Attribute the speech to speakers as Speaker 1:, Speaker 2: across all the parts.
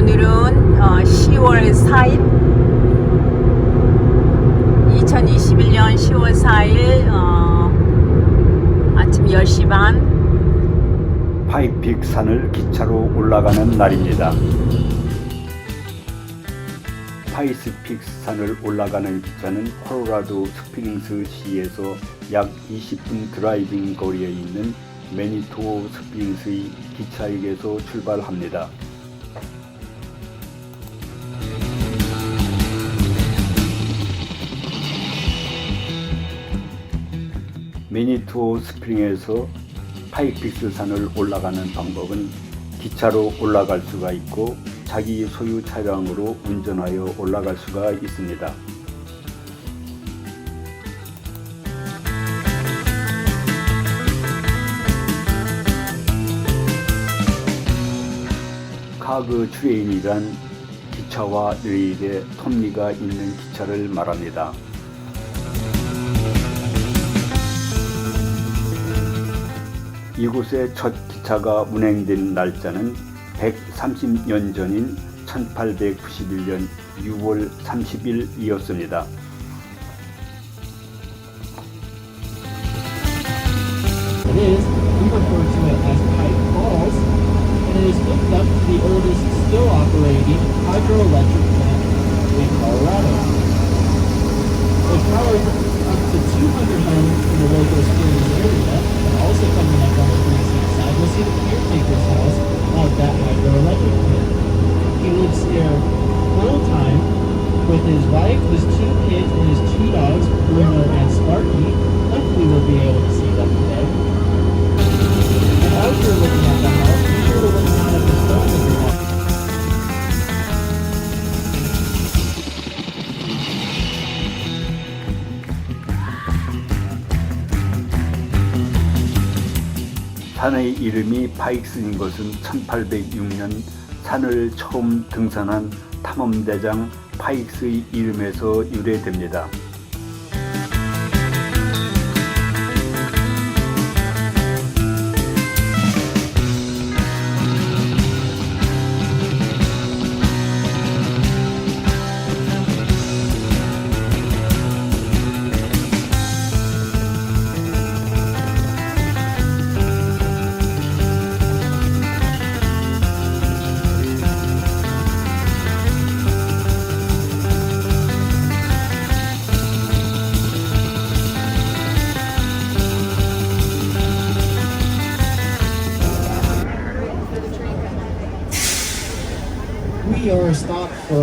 Speaker 1: 오늘은 어, 10월 4일 2021년 10월 4일 어, 아침 10시 반
Speaker 2: 파이픽 산을 기차로 올라가는 날입니다. 파이스픽 산을 올라가는 기차는 콜로라도 스프링스 시에서 약 20분 드라이빙 거리에 있는 매니토 스프링스의 기차역에서 출발합니다. 매니토 스프링에서 파이픽스 산을 올라가는 방법은 기차로 올라갈 수가 있고 자기 소유 차량으로 운전하여 올라갈 수가 있습니다. 카그 트레인이란 기차와 레일에 톱니가 있는 기차를 말합니다. 이곳의 첫 기차가 운행된 날짜는 130년 전인 1891년 6월 30일이었습니다.
Speaker 3: It is, we refer to it as Pike Falls, and it is hooked up to the oldest still operating hydroelectric plant in Colorado. It powers up to 200 homes in the local Springs area, that hydroelectric plant. He lives here full time with his wife, his two kids, and his two dogs, Bruno and Sparky. Hopefully we'll be able to see them today. As you're looking at the house,
Speaker 2: 산의 이름이 파익스인 것은 1806년 산을 처음 등산한 탐험대장 파익스의 이름에서 유래됩니다.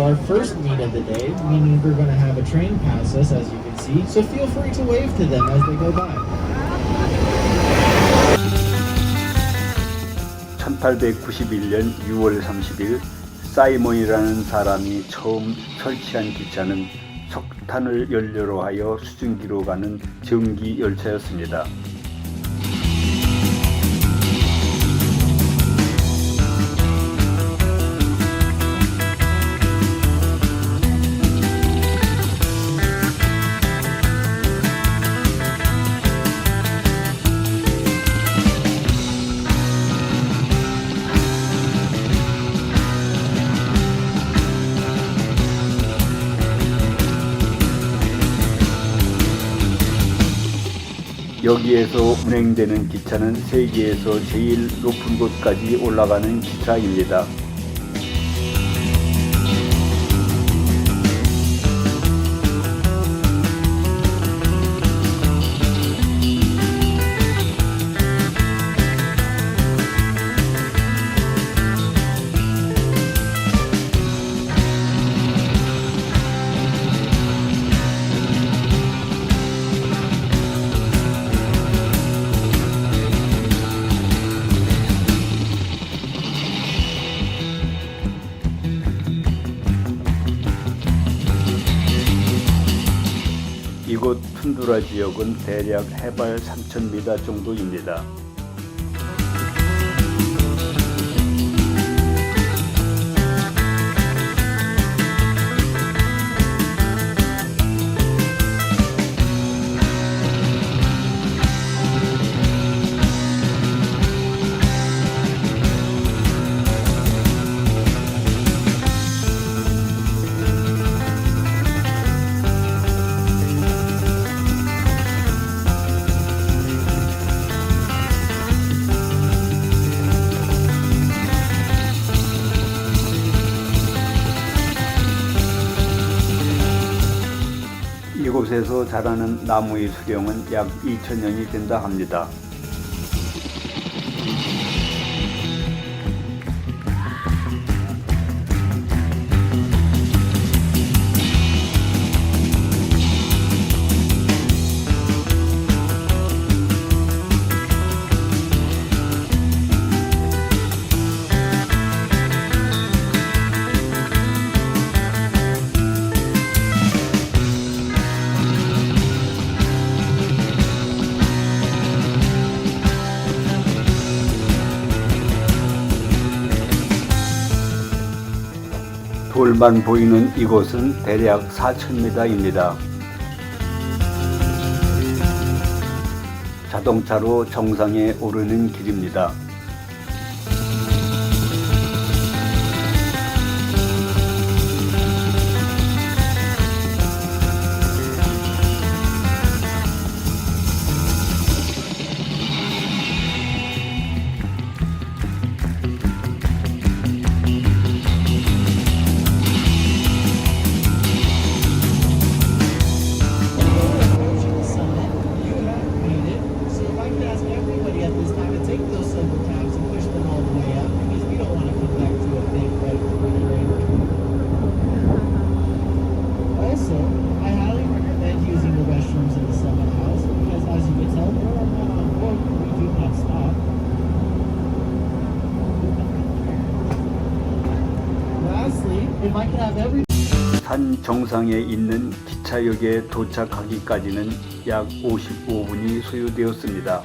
Speaker 3: Our first meet of the day, meaning we're going to have a train pass us, as you can see. So feel free to wave to them as they go by.
Speaker 2: 1891년 6월 30일 사이먼이라는 사람이 처음 설치한 기차는 석탄을 연료로 하여 수증기로 가는 전기 열차였습니다. 여기에서 운행되는 기차는 세계에서 제일 높은 곳까지 올라가는 기차입니다. 툰두라 지역은 대략 해발 3,000m 정도입니다. 곳에서 자라는 나무의 수령은 약 2천년이 된다 합니다. 돌만 보이는 이곳은 대략 4,000m입니다. 자동차로 정상에 오르는 길입니다. 산 정상에 있는 기차역에 도착하기까지는 약 55분이 소요되었습니다.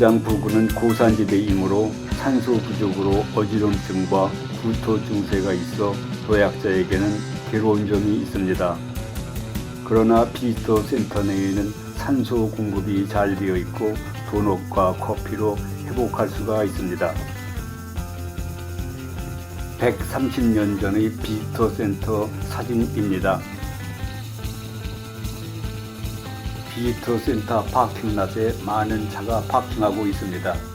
Speaker 2: 정류장 부근은 고산지대이므로 산소 부족으로 어지럼증과 구토 증세가 있어 노약자에게는 괴로운 점이 있습니다. 그러나 비스터 센터 내에는 산소 공급이 잘 되어 있고 도넛과 커피로 회복할 수가 있습니다. 130년 전의 비스터 센터 사진입니다. 비스터 센터 파킹랏에 많은 차가 파킹하고 있습니다.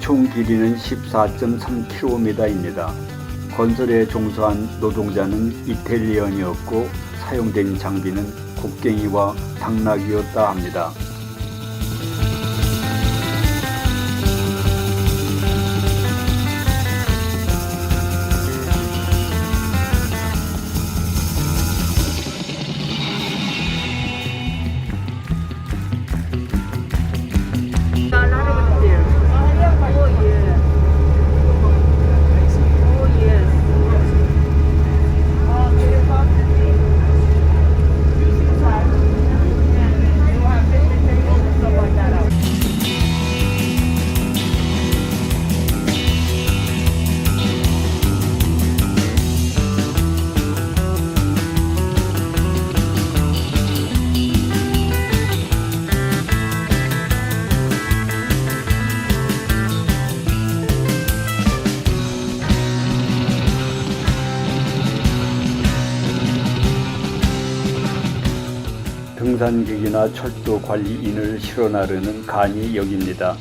Speaker 2: 총 길이는 14.3km입니다. 건설에 종사한 노동자는 이탈리언이었고 사용된 장비는 곡괭이와 당나귀였다 합니다. 등산객이나 철도 관리인을 실어 나르는 간이 여기입니다.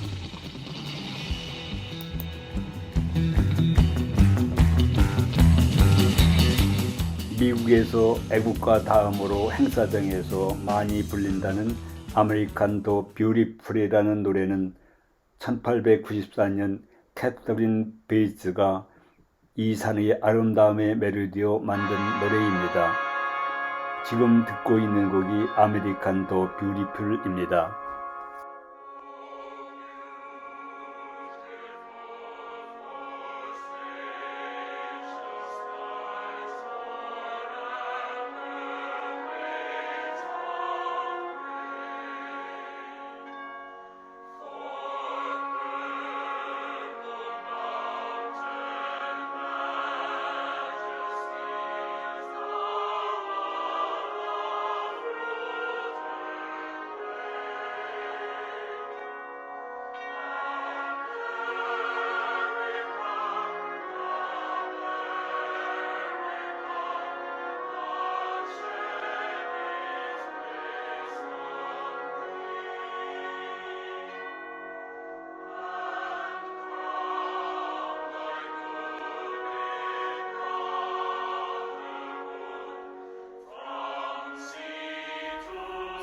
Speaker 2: 미국에서 애국가 다음으로 행사장에서 많이 불린다는 아메리칸 더 뷰티풀이라는 노래는 1894년 캐서린 베이츠가 이 산의 아름다움의 멜로디로 만든 노래입니다. 지금 듣고 있는 곡이 아메리칸 더 뷰티풀입니다.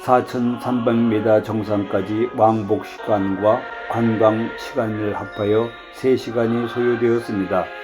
Speaker 2: (4,300m) 정상까지 왕복 시간과 관광 시간을 합하여 (3시간이) 소요되었습니다.